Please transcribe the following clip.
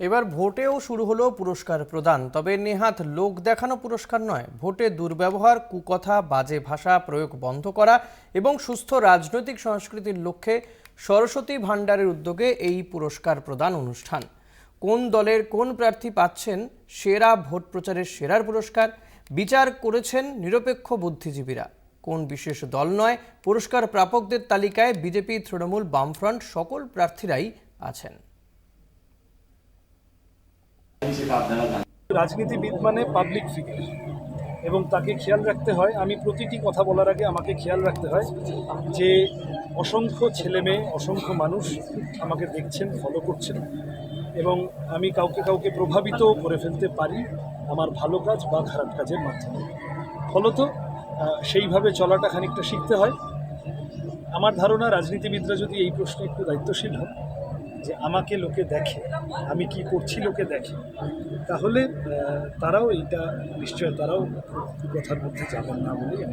এবার ভোটেও শুরু হলো পুরস্কার প্রদান। তবে নেহাত লোক দেখানো পুরস্কার নয়। ভোটে দুর্ব্যবহার, কুকথা, বাজে ভাষা প্রয়োগ বন্ধ করা এবং সুস্থ রাজনৈতিক সংস্কৃতির লক্ষ্যে সরস্বতী ভাণ্ডারের উদ্যোগে এই পুরস্কার প্রদান অনুষ্ঠান। কোন দলের কোন প্রার্থী পাচ্ছেন সেরা ভোট প্রচারের সেরার পুরস্কার? বিচার করেছেন নিরপেক্ষ বুদ্ধিজীবীরা। কোন বিশেষ দল নয়, পুরস্কার প্রাপকদের তালিকায় বিজেপি, তৃণমূল, বামফ্রন্ট সকল প্রার্থীরাই আছেন। রাজনীতিবিদ মানে পাবলিক ফিগার এবং তাকে খেয়াল রাখতে হয়, আমি প্রতিটি কথা বলার আগে আমাকে খেয়াল রাখতে হয় যে অসংখ্য ছেলে মেয়ে অসংখ্য মানুষ আমাকে দেখছেন ফলো করছেন। এবং আমি কাউকে কাউকে প্রভাবিত করে ফেলতে পারি আমার ভালো কাজ বা খারাপ কাজের মাধ্যমে। ফলত সেইভাবে চলাটা খানিকটা শিখতে হয়। আমার ধারণা, রাজনীতিবিদরা যদি এই প্রশ্নে একটু দায়িত্বশীল হয় যে আমাকে লোকে দেখে, আমি কি করছি লোকে দেখে, তাহলে তারাও এইটা নিশ্চয় তারাও কথার মধ্যে যাবেন না বলেই